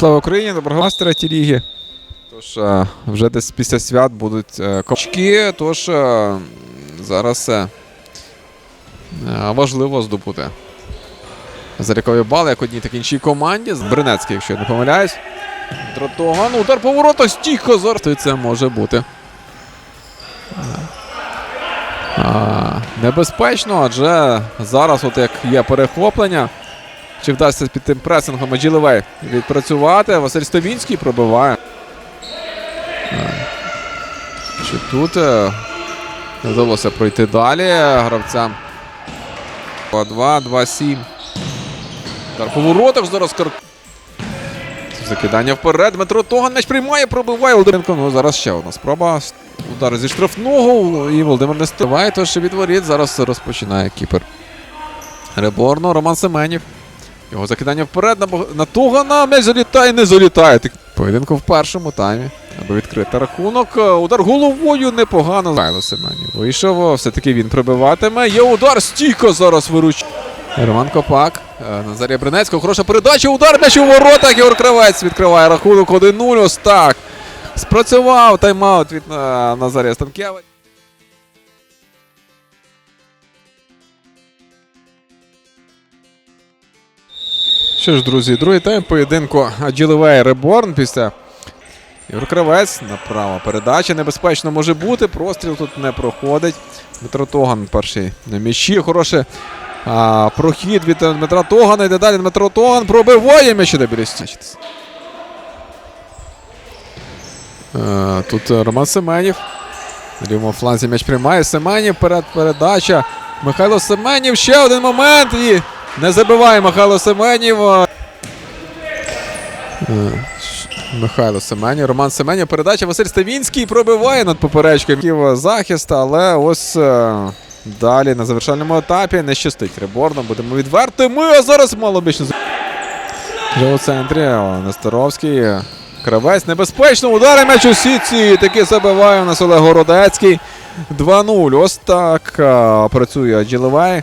Слава Україні, доброго мастера ті ліги. Тож е, вже десь після свят будуть е, копчки, тож е, зараз важливо здобути зарякові бали, як одній, так іншій команді. Бринецький, якщо я не помиляюсь. Дротоган, удар по воротах, стійко зараз. І Це може бути. А, небезпечно, адже зараз, от як є перехоплення, чи вдасться під тим пресингом Меджілевей відпрацювати? Василь Стовінський пробиває. Чи тут е, не вдалося пройти далі гравцям. 2-2, 2-7. Удар по воротах зараз Кар... Закидання вперед. Дмитро Тоган м'яч приймає, пробиває Володимиренко. Ну, зараз ще одна спроба. Удар зі штрафного. І Володимир не стиває, тож від воріт зараз розпочинає кіпер. Реборно, Роман Семенів. Його закидання вперед на, на Тугана. М'яч залітає, не залітає. Поєдинку в першому таймі. Аби відкрити рахунок. Е, Удар головою непогано. Михайло Семенів вийшов. Все-таки він прибиватиме. Є удар стійко зараз виручає. Роман Копак. е, Назарія Бринецького. Хороша передача. Удар м'яч у воротах. Ігор Кравець відкриває рахунок 1-0. Ось так. Спрацював тайм-аут від е, Назарія Станкевича. Що ж, друзі, другий тайм поєдинку Джилевей Реборн після Ігор Кравець направо. Передача небезпечно може бути. Простріл тут не проходить. Дмитро Тоган перший на м'ячі. Хороший а, прохід від Дмитра Тогана. Йде далі Дмитро Тоган пробиває м'ячі до біля стіни. Е, Тут Роман Семенів. На лівому фланзі м'яч приймає. Семенів. Перед передача. Михайло Семенів. Ще один момент. І не забиває Михайло Семенів. Е, Михайло Семенів, Роман Семенів. Передача Василь Ставінський пробиває над поперечкою захист, але ось е, далі на завершальному етапі не щастить Реборном. Будемо відвертими. А зараз малобічно. Вже у центрі Нестеровський. Кравець небезпечно. Удари м'яч у сітці. Таки забиває у нас Олег Городецький. 2-0. Ось так е, працює Джилевай.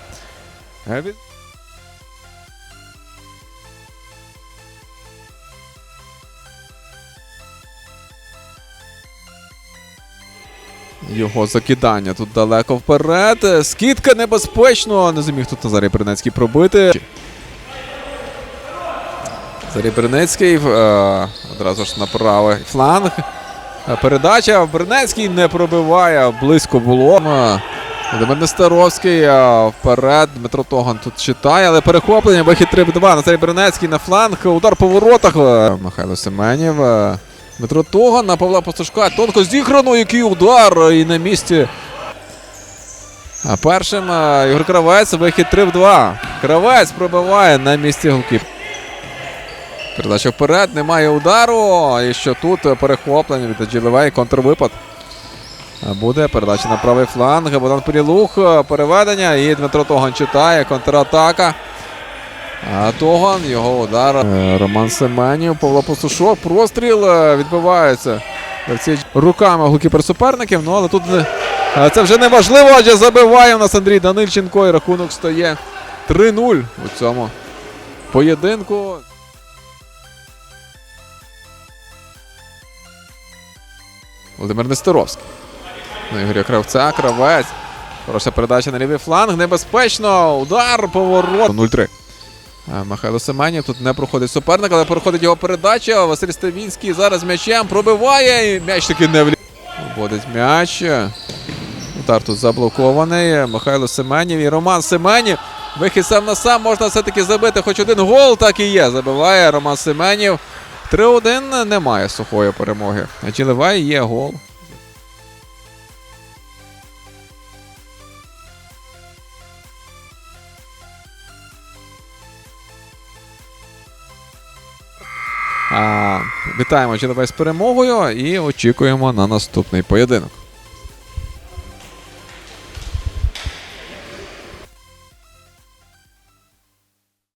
Його закидання тут далеко вперед. Скидка небезпечно. Не зуміг тут Назарій Бернецький пробити. Назарій Бернецький е, одразу ж на правий фланг. Е, Передача. Бернецький не пробиває. Близько було. Е, Володимир Нестеровський е, вперед. Дмитро Тоган тут читає, але перехоплення. Вихід 3-2. Назарій Бернецький на фланг. Удар по воротах. Михайло Семенів. Дмитро Тоган на Павла Пастушка. Тонко зіграно, який удар і на місці. А першим Ігор Кравець, вихід 3 в 2. Кравець пробиває на місці голки. Передача вперед, немає удару. І що тут перехоплення від Джилевей, контрвипад. Буде передача на правий фланг. Богдан Перелух, е, переведення. І Дмитро Тоган читає. Контратака. Тоган, його удар. Е, Роман Семенів, Павло Пастушок. Простріл е, відбивається. Руками голкіпер суперників. Ну, але тут е, це вже не важливо, адже забиває у нас Андрій Данильченко. І рахунок стає 3-0 у цьому поєдинку. Володимир Нестеровський. На Ігоря Кравця, Кравець. Хороша передача на лівий фланг. Небезпечно. Удар поворот. 0-3. Михайло Семенів тут не проходить суперник, але проходить його передача. Василь Ставінський зараз м'ячем пробиває. І м'яч таки не влі... Вводить м'яч. Удар тут заблокований. Михайло Семенів і Роман Семенів. Вихід сам на сам можна все-таки забити хоч один гол. Так і є. Забиває Роман Семенів. 3-1 немає сухої перемоги. А є гол. Вітаємо Чілевай з перемогою і очікуємо на наступний поєдинок.